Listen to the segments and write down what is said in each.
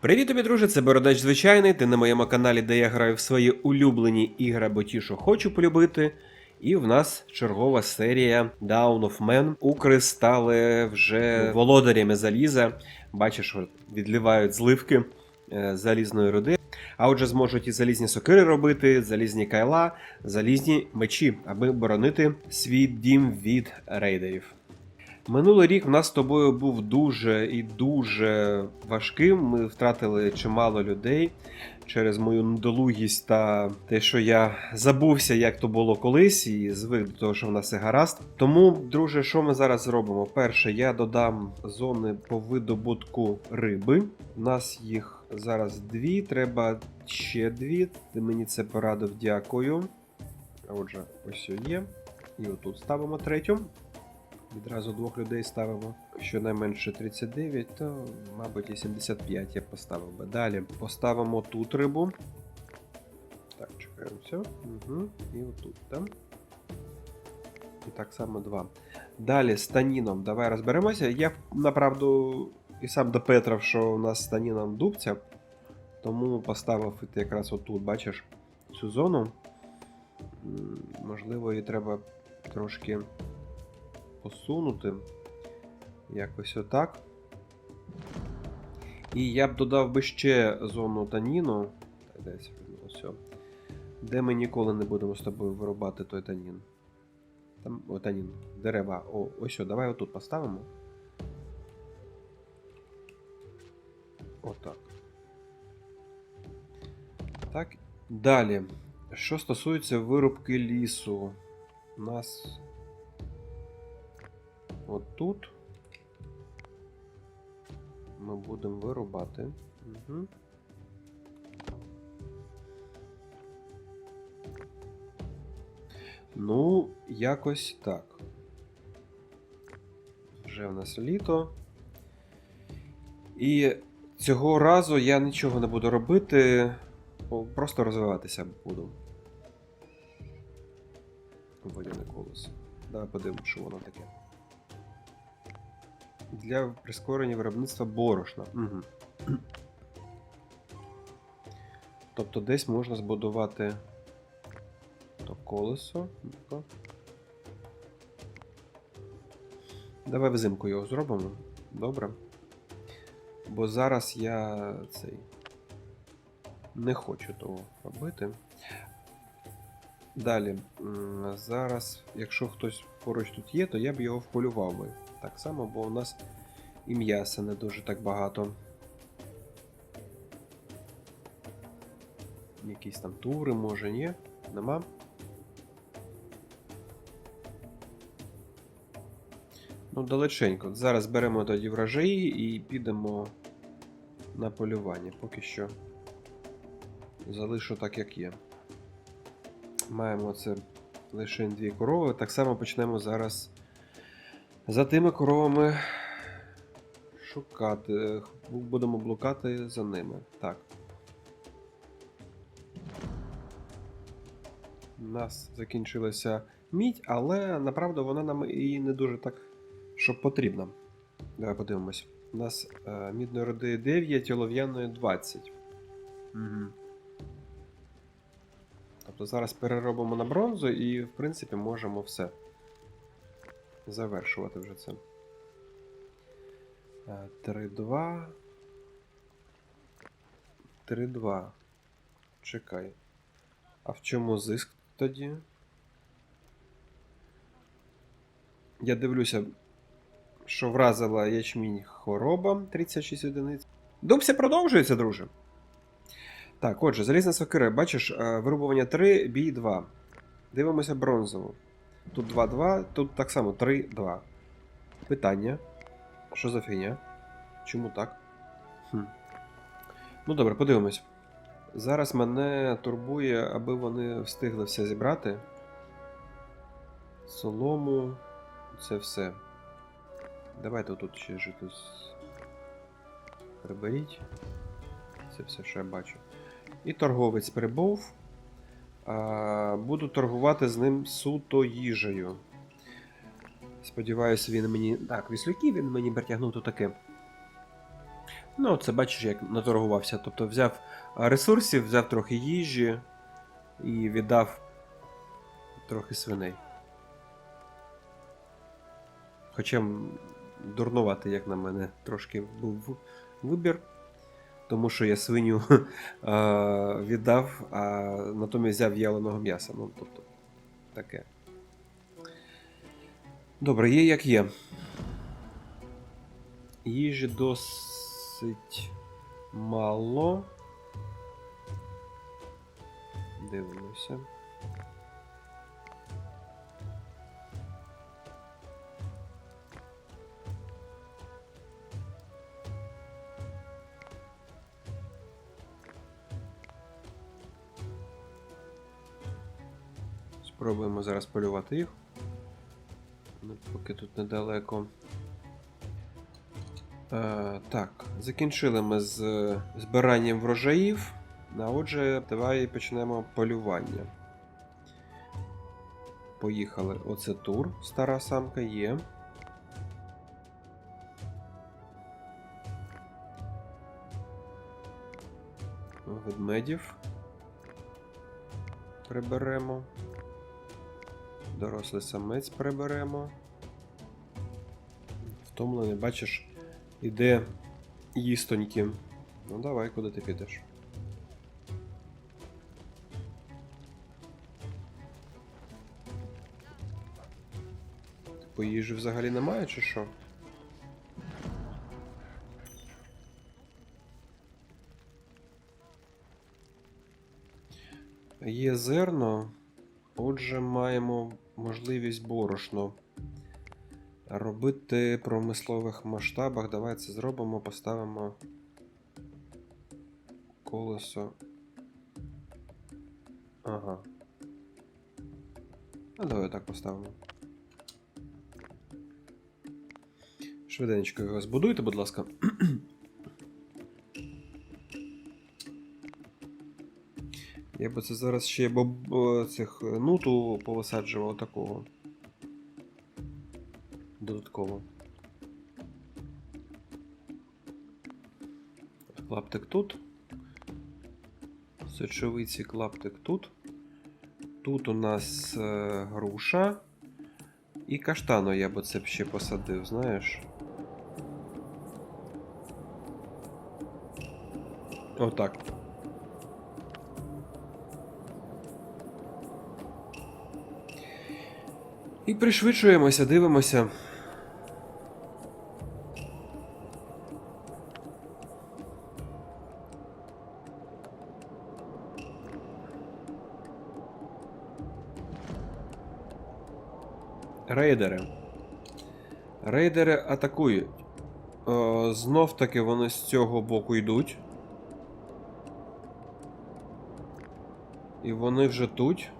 Привіт тобі, друже, це Бородач Звичайний. Ти на моєму каналі, де я граю в свої улюблені ігри або ті, що хочу полюбити. І в нас чергова серія Down of Men. Укри стали вже володарями заліза. Бачиш, відливають зливки е, залізної руди. А отже, зможуть і залізні сокири робити, залізні кайла, залізні мечі, аби боронити свій дім від рейдерів. Минулий рік в нас з тобою був дуже і дуже важким. Ми втратили чимало людей через мою недолугість та те, що я забувся, як то було колись, і звик до того, що в нас все гаразд. Тому, друже, що ми зараз зробимо? Перше, я додам зони по видобутку риби. У нас їх зараз дві, треба ще дві. Ти мені це порадив, дякую. Отже, ось є. І отут ставимо третю. Відразу двох людей ставимо. Щонайменше 39, то, мабуть, і 75 я поставив би. Далі поставимо тут рибу. Так, чекаємо все. Угу. І отут, так? І так само два. Далі з таніном. Давай розберемося. Я направду і сам допетрав, що у нас з таніном дубця. Тому поставив якраз отут, бачиш, цю зону. Можливо, її треба трошки посунути. Якось отак. І я б додав би ще зону таніну. Десь ось. Де ми ніколи не будемо з тобою вирубати той танін. Там, о, танін, дерева. О, ось, давай отут поставимо. Отак. Так. Далі. Що стосується вирубки лісу, у нас От тут ми будемо вирубати. Угу. Ну, якось так. Вже в нас літо. І цього разу я нічого не буду робити, просто розвиватися буду. Водяне колесо. Давай подивимось, що воно таке для прискорення виробництва борошна. Угу. Тобто десь можна збудувати то колесо. Давай взимку його зробимо. Добре. Бо зараз я цей не хочу того робити. Далі, зараз, якщо хтось поруч тут є, то я б його вполював би. Так само, бо у нас і м'яса не дуже так багато. Якісь там тури, може, ні? Нема. Ну, далеченько. Зараз беремо тоді врожаї і підемо на полювання. Поки що залишу так, як є. Маємо це лише дві корови. Так само почнемо зараз за тими коровами шукати. Будемо блукати за ними. Так. У нас закінчилася мідь, але направду вона нам і не дуже так, щоб потрібна. Давай подивимось. У нас е, мідної роди 9, олов'яної 20. Угу. Тобто зараз переробимо на бронзу і, в принципі, можемо все завершувати вже це. 3-2. 3-2. Чекай. А в чому зиск тоді? Я дивлюся, що вразила ячмінь хвороба 36 одиниць. Дубся продовжується, друже. Так, отже, залізна сокира. Бачиш, е, вирубування 3, бій 2. Дивимося бронзову. Тут 2-2, тут так само 3-2. Питання. Що за фігня? Чому так? Хм. Ну добре, подивимось. Зараз мене турбує, аби вони встигли все зібрати. Солому. Це все. Давайте тут ще житось. Приберіть. Це все, що я бачу. І торговець прибув. Буду торгувати з ним суто їжею. Сподіваюся, він мені. Так, віслюки він мені притягнув то таке. Ну, це бачиш, як наторгувався. Тобто взяв ресурсів, взяв трохи їжі і віддав трохи свиней. Хоча дурнувати, як на мене, трошки був вибір. Тому що я свиню е, віддав, а натомість взяв в'яленого м'яса. Ну, тобто, таке. Добре, є як є. Їжі досить мало. Дивимося. Спробуємо зараз полювати їх. Ну, Поки тут недалеко. Е, так, закінчили ми з збиранням врожаїв. А отже, давай почнемо полювання. Поїхали. Оце тур. Стара самка є. Ведмедів. Приберемо. Дорослий самець приберемо. Втомлений, бачиш, іде їстоньки. Ну давай, куди ти підеш. Типу їжі взагалі немає, чи що? Є зерно, отже, маємо можливість борошно робити промислових масштабах. Давай це зробимо, поставимо колесо. Ага. Ну, давай так поставимо. Швиденько його збудуйте, будь ласка. Я би це зараз ще боб... цих е, нуту повисаджував такого. Додатково. Клаптик тут. Сочовиці клаптик тут. Тут у нас е, груша. І каштану я би це б ще посадив, знаєш. Отак. І пришвидшуємося, дивимося. Рейдери. Рейдери атакують. Знов таки вони з цього боку йдуть. І вони вже тут.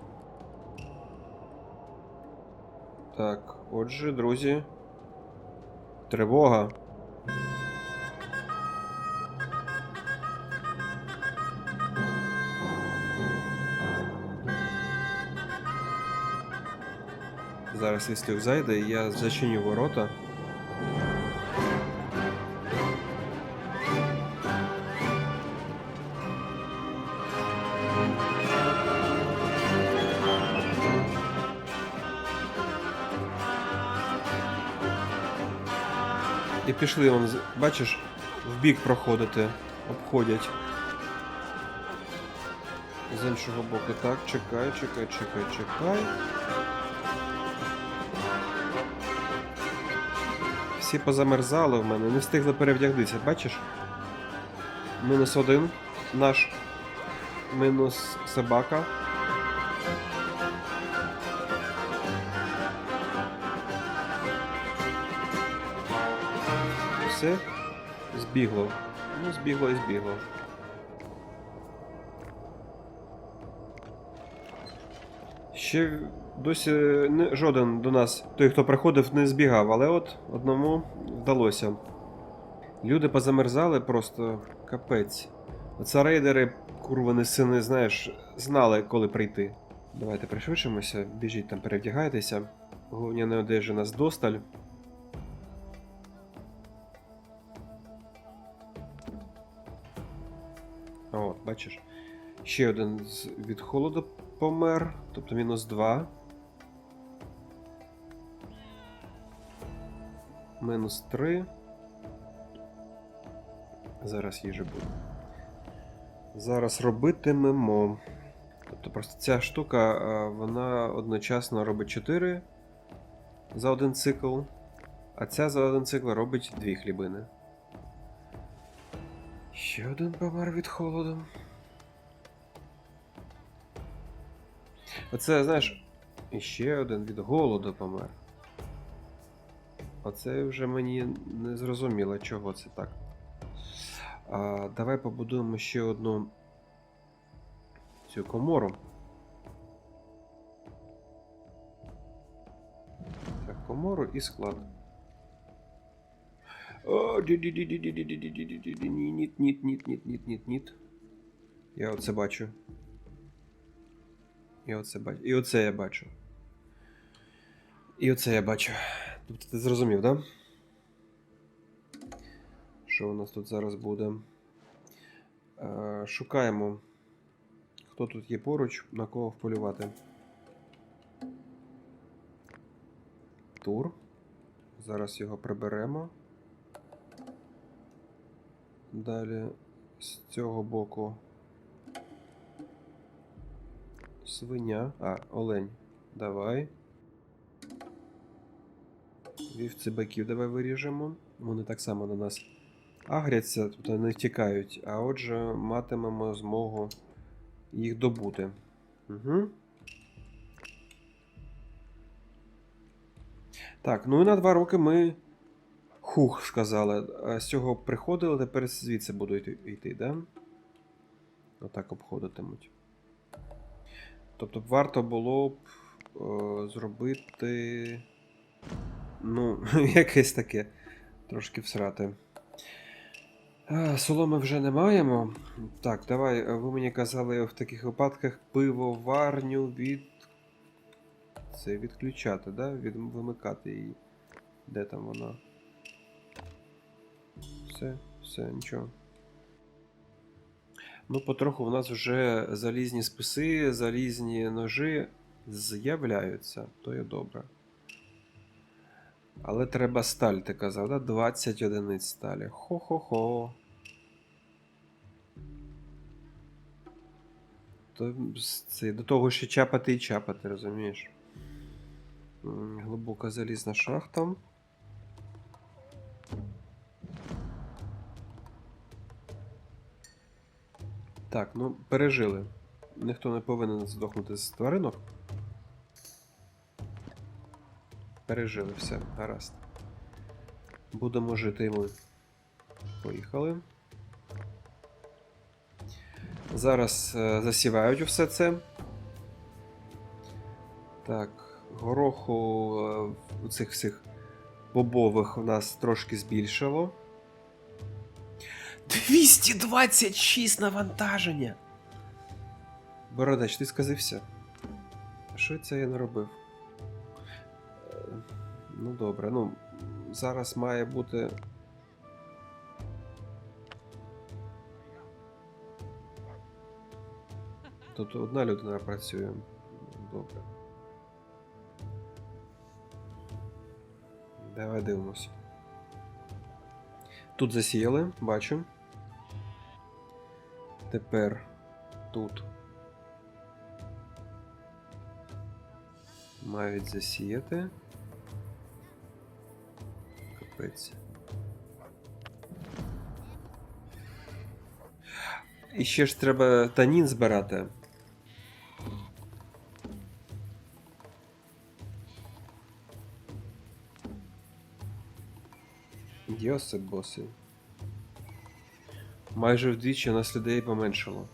Так, отже, друзі. Тривога. Зараз віслюк зайде, я зачиню ворота. Пішли, вон, бачиш, в бік проходити, обходять. З іншого боку. Так, чекай, чекай, чекай, чекай. Всі позамерзали в мене, не встигли перевдягтися, бачиш? Мінус один. Наш мінус собака. Все збігло. Ну, збігло і збігло. Ще досі не, жоден до нас, той, хто приходив, не збігав, але от одному вдалося. Люди позамерзали просто капець. Оце рейдери, курвани сини, знаєш, знали, коли прийти. Давайте пришвидшимося, біжіть там, перевдягайтеся. Головня одежі нас досталь. Бачиш. Ще один від холоду помер, тобто мінус 2. Мінус 3. Зараз їжа буде. Зараз робитимемо. Тобто просто ця штука, вона одночасно робить 4 за один цикл, а ця за один цикл робить 2 хлібини. Ще один помер від холоду. Оце, знаєш, і ще один від голоду помер. Оце вже мені не зрозуміло, чого це так. А, давай побудуємо ще одну цю комору. Так, комору і склад. Ніт, ніт, ніт, ніт, ніт, ніт, ніт. Я оце бачу. Я оце бачу. І оце я бачу. І оце я бачу. Тобто ти зрозумів, да? Що у нас тут зараз буде? Шукаємо, хто тут є поруч, на кого вполювати. Тур. Зараз його приберемо. Далі з цього боку. Свиня. А, олень. Давай. Вівці биків давай виріжемо. Вони так само на нас агряться, тобто не втікають, а отже, матимемо змогу їх добути. Угу. Так, ну і на два роки ми. Хух, сказали. З цього приходили, тепер звідси будуть йти, да? Отак обходитимуть. Тобто варто було б е, зробити. Ну, якесь таке. Трошки всрати. Соломи вже не маємо. Так, давай, е, ви мені казали в таких випадках пивоварню від. Це відключати, да? Від... Вимикати її. Де там вона? Все, все, нічого. Ну, потроху в нас вже залізні списи, залізні ножі з'являються, то є добре. Але треба сталь, ти казав, да? 20 одиниць сталі. Хо-хо-хо. То це до того ще чапати і чапати, розумієш? Глибока залізна шахта. Так, ну пережили. Ніхто не повинен здохнути з тваринок. Пережили все, гаразд. Будемо жити і ми. Поїхали. Зараз е, засівають все це. Так, гороху е, цих всіх бобових у нас трошки збільшило. 226 навантаження! Бородач, ти сказився? Що це я не робив? Е, Ну добре, ну зараз має бути. Тут одна людина працює. Добре. Давай дивимося. Тут засіяли, бачу. Тепер тут мають засіяти. Капець. І ще ж треба танін збирати. Йосип боси. Майже вдвічі у нас людей поменшало.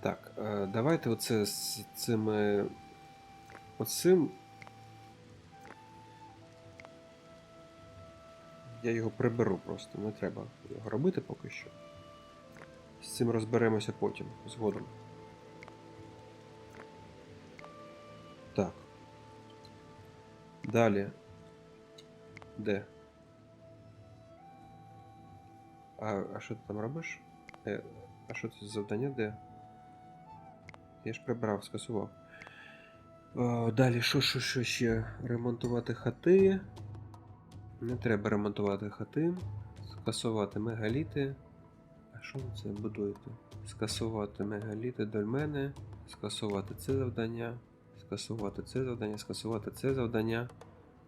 Так, е, давайте оце з цими. Оцим. Я його приберу просто, не треба його робити поки що. З цим розберемося потім, згодом. Так. Далі. Де? А, а що ти там робиш? Е, а що це за завдання де? Я ж прибрав, скасував. О, далі, що, що, що ще? Ремонтувати хати. Не треба ремонтувати хати. Скасувати мегаліти. А що це будуєте? Скасувати мегаліти дольмени. Скасувати це завдання. Скасувати це завдання, скасувати це завдання.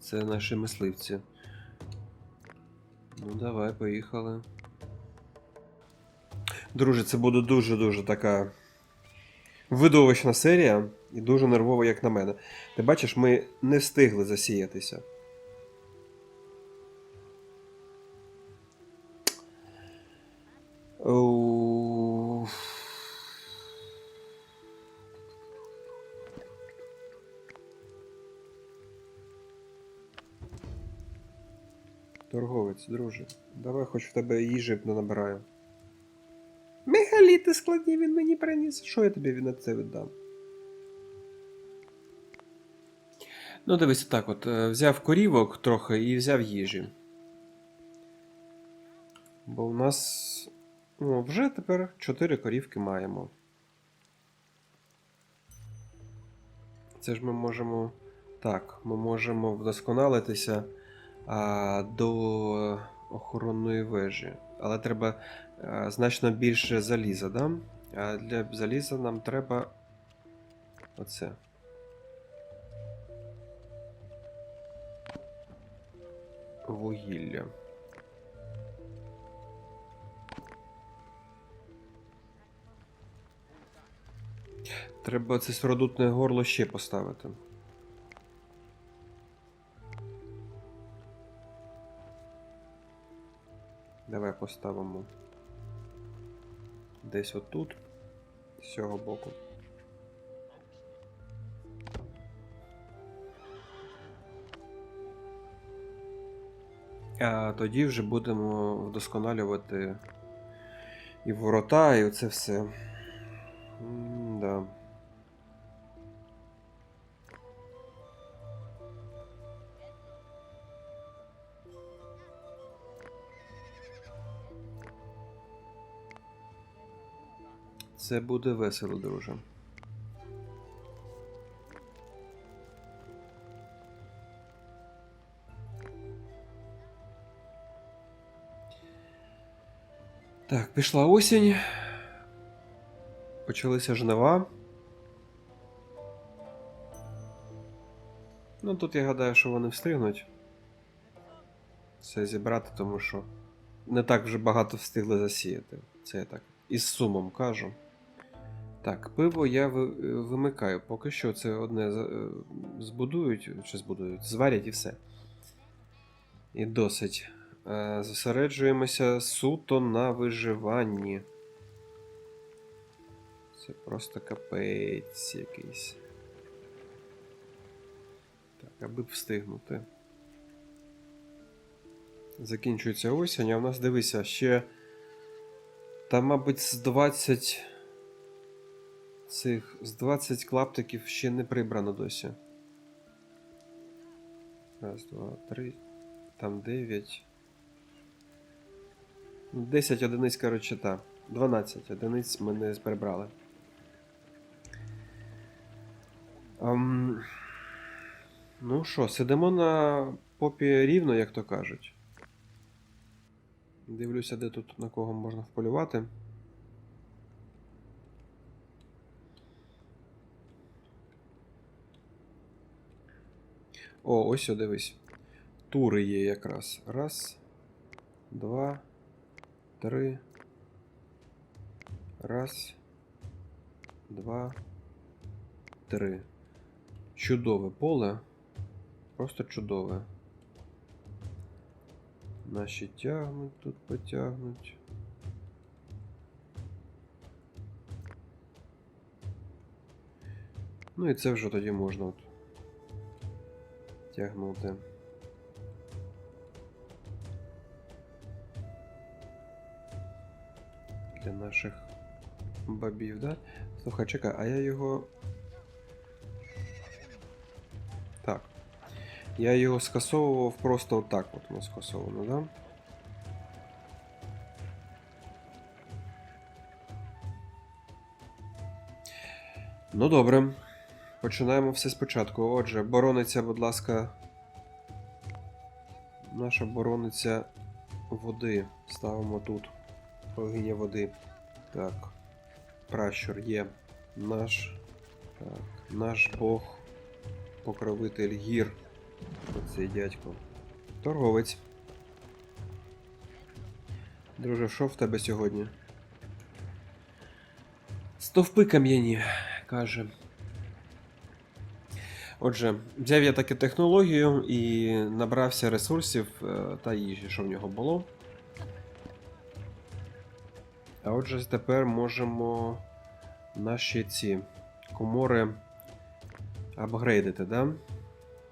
Це наші мисливці. Ну, давай, поїхали. Друже, це буде дуже-дуже така видовищна серія і дуже нервова, як на мене. Ти бачиш, ми не встигли засіятися. Оу. Друже, давай хоч в тебе їжі набираю. Мегаліти складні він мені приніс. Що я тобі на це віддам? Ну, дивись, так от. е, Взяв корівок трохи і взяв їжі. Бо у нас. Ну, вже тепер 4 корівки маємо. Це ж ми можемо. Так, ми можемо вдосконалитися а, до охоронної вежі. Але треба а, значно більше заліза, да? А для заліза нам треба. Оце. Вугілля. Треба це сродутне горло ще поставити. Давай поставимо десь отут, з цього боку. А тоді вже будемо вдосконалювати і ворота, і оце все. М-да. Це буде весело, друже. Так, пішла осінь. Почалися жнива. Ну тут я гадаю, що вони встигнуть це зібрати, тому що не так вже багато встигли засіяти. Це я так із сумом кажу. Так, пиво я вимикаю. Поки що це одне е, збудують, чи збудують, зварять і все. І досить. Е, Зосереджуємося суто на виживанні. Це просто капець якийсь. Так, аби встигнути. Закінчується осінь, а в нас дивися, ще. Там, мабуть, з 20 цих з 20 клаптиків ще не прибрано досі. Раз, два, три. Там 9. 10 одиниць, коротше, та. 12 одиниць ми не прибрали. Ам... Ну що, сидимо на попі рівно, як то кажуть. Дивлюся, де тут на кого можна вполювати. О, ось о, дивись. Тури є якраз. Раз, два, три. Раз, два, три. Чудове поле. Просто чудове. Наші тягнуть тут потягнуть. Ну і це вже тоді можна от тягнути. Для наших бабів, да? Слухай, чекай, а я його. Так. Я його скасовував просто отак от воно скасовано, да? Ну добре. Починаємо все спочатку. Отже, борониця, будь ласка. Наша борониця води. Ставимо тут. Богиня води. Так. Пращур є. Наш. Так. Наш Бог. Покровитель гір. Оцей дядько. Торговець. Друже, що в тебе сьогодні? Стовпи кам'яні, каже. Отже, взяв я таку технологію і набрався ресурсів е, та їжі, що в нього було. А отже, тепер можемо наші ці комори апгрейдити, да?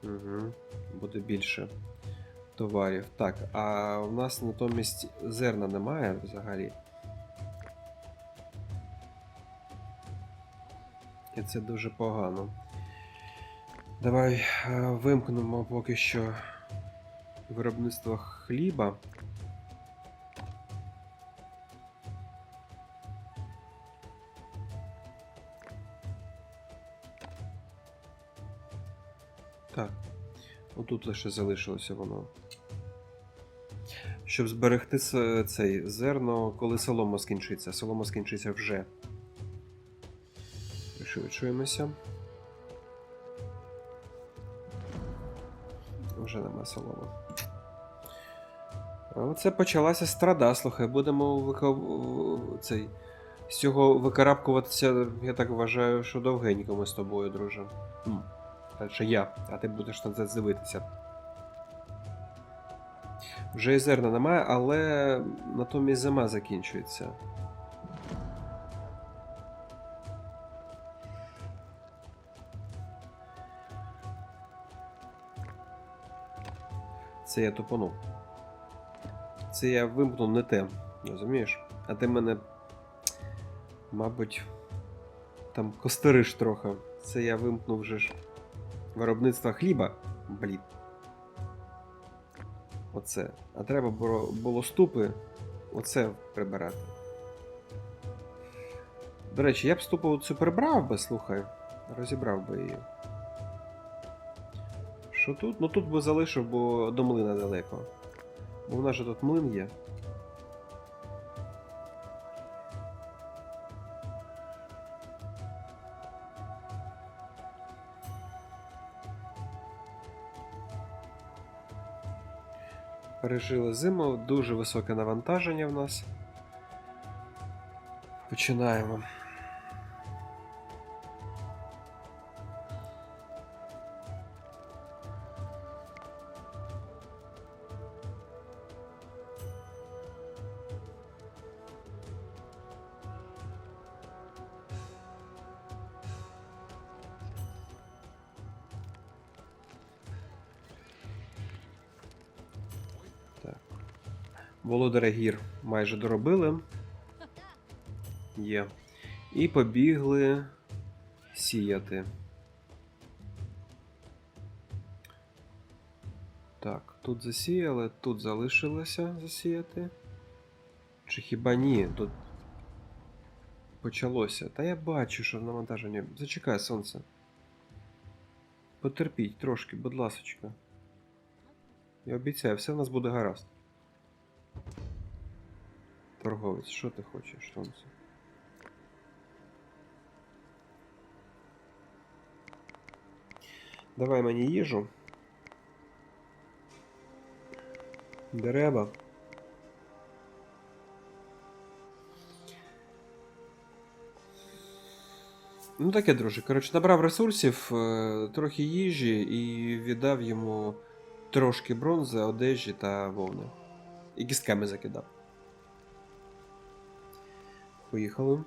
Угу. Буде більше товарів. Так, а у нас натомість зерна немає взагалі. І це дуже погано. Давай е, вимкнемо поки що виробництво хліба. Так. Отут лише залишилося воно. Щоб зберегти цей зерно, коли солома скінчиться. Солома скінчиться вже. Пришвидшуємося. Вже нема соломи. Оце почалася страда, слухай, будемо вихов... цей... з цього викарабкуватися, я так вважаю, що довгенько ми з тобою, друже. М. Радше я, а ти будеш на це дивитися. Вже і зерна немає, але натомість зима закінчується. Це я тупанув. Це я вимкнув не те, розумієш? А ти мене, мабуть, там костериш трохи. Це я вимкнув вже ж виробництво хліба. Блін. Оце. А треба було ступи оце прибирати. До речі, я б ступу цю прибрав би, слухай. Розібрав би її. Що тут? Ну тут би залишив, бо до млина далеко. Бо в нас же тут млин є. Пережили зиму, дуже високе навантаження в нас. Починаємо. Володаря гір майже доробили. Є. І побігли сіяти. Так, тут засіяли, тут залишилося засіяти. Чи хіба ні? Тут почалося. Та я бачу, що навантаження. Зачекай, сонце. Потерпіть трошки, будь ласочка. Я обіцяю, все в нас буде гаразд. Торговець, що ти хочеш, сонце? Давай мені їжу. Дерева. Ну таке, друже. Коротше, набрав ресурсів, е, трохи їжі і віддав йому трошки бронзи, одежі та вовни. І кістками закидав. Поїхали.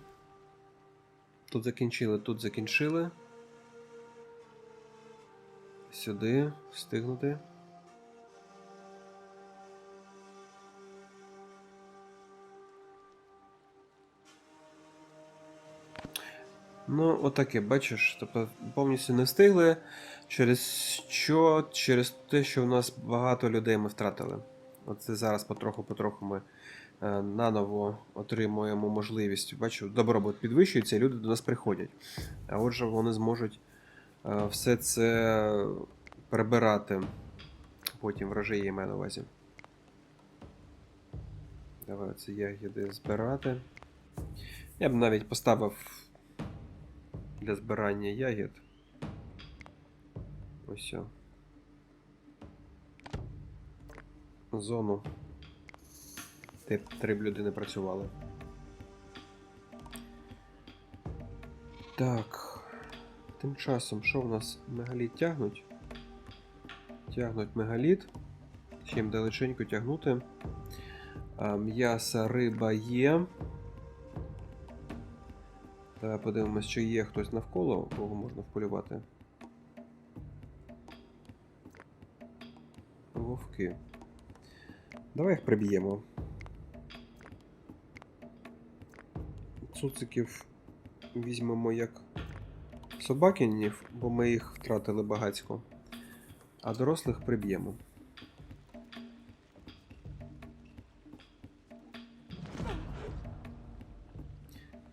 Тут закінчили, тут закінчили. Сюди встигнути. Ну, отаке, бачиш, тобто повністю не встигли. Через що? Через те, що в нас багато людей ми втратили. Оце зараз потроху-потроху ми е, наново отримуємо можливість. Бачу, добробут підвищується, і люди до нас приходять. А отже, вони зможуть е, все це прибирати. Потім врожаї я маю на увазі. Давай це ягіди збирати. Я б навіть поставив для збирання ягід. Ось. о. Зону. Де три людини працювали. Так. Тим часом, що в нас мегаліт тягнуть? Тягнуть мегаліт. Їм далеченько тягнути. А, м'ясо, риба є. Давай подивимось, чи є хтось навколо, кого можна вполювати. Вовки. Давай їх приб'ємо. Цуциків візьмемо як собакінів, бо ми їх втратили багацько. А дорослих приб'ємо.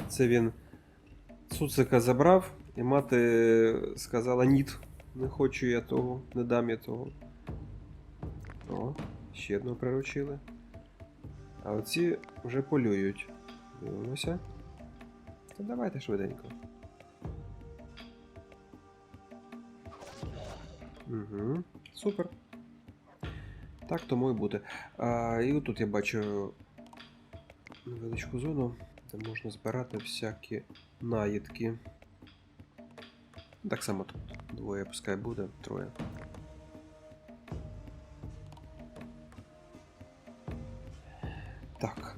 Це він цуцика забрав, і мати сказала: ніт, не хочу я того, не дам я того. Ще одного приручили. А оці вже полюють. Дивимося. Та давайте швиденько. Угу, супер. Так тому і буде. А, і отут я бачу невеличку зону, де можна збирати всякі наїдки. Так само тут. Двоє пускай буде, троє.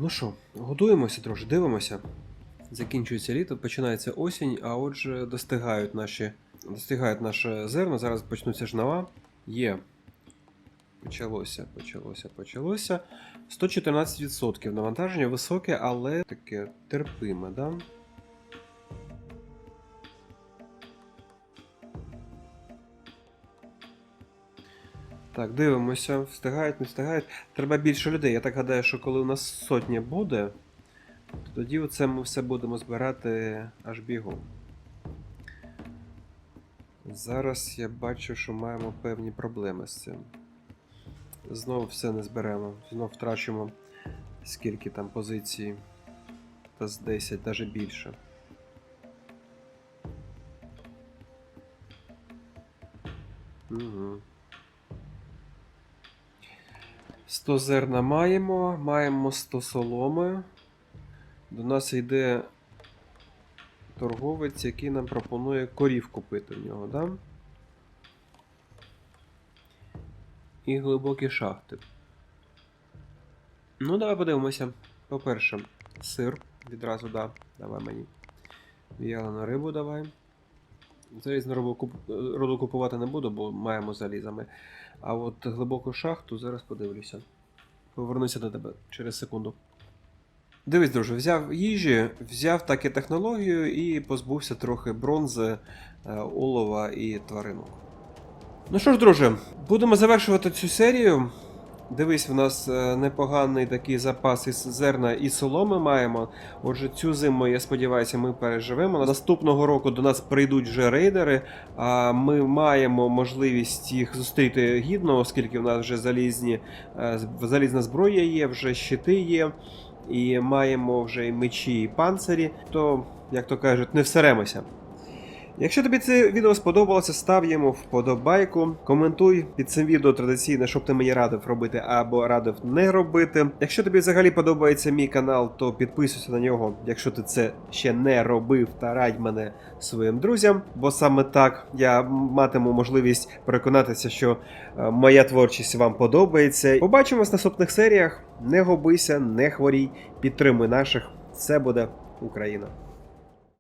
Ну що, готуємося трошки, дивимося. Закінчується літо, починається осінь, а отже, достигають наші. Достигають наше зерно, зараз почнуться жнива. Є. Почалося, почалося, почалося. 114% навантаження високе, але таке терпиме, да? Так, дивимося, встигають, не встигають. Треба більше людей. Я так гадаю, що коли у нас сотня буде, то тоді оце ми все будемо збирати аж бігом. Зараз я бачу, що маємо певні проблеми з цим. Знову все не зберемо. Знову втрачимо скільки там позицій. Та з 10, навіть більше. Угу. 100 зерна маємо, маємо 100 соломи. До нас йде торговець, який нам пропонує корів купити в нього, да? І глибокі шахти. Ну, давай подивимося. По-перше, сир відразу да. Давай мені. В'ялену рибу давай. Залізну роду купувати не буду, бо маємо залізами. А от глибоку шахту зараз подивлюся. Повернуся до тебе через секунду. Дивись, друже, взяв їжі, взяв так і технологію і позбувся трохи бронзи, е, олова і тваринок. Ну що ж, друже, будемо завершувати цю серію. Дивись, в нас е, непоганий такий запас із зерна і соломи маємо. Отже, цю зиму, я сподіваюся, ми переживемо. Наступного року до нас прийдуть вже рейдери, а ми маємо можливість їх зустріти гідно, оскільки в нас вже залізні, е, залізна зброя є, вже щити є, і маємо вже і мечі, і панцирі. То, як то кажуть, не всеремося. Якщо тобі це відео сподобалося, став йому вподобайку, коментуй під цим відео традиційно, щоб ти мені радив робити або радив не робити. Якщо тобі взагалі подобається мій канал, то підписуйся на нього, якщо ти це ще не робив, та радь мене своїм друзям, бо саме так я матиму можливість переконатися, що е, моя творчість вам подобається. Побачимось в наступних серіях. Не губися, не хворій, підтримуй наших. Це буде Україна.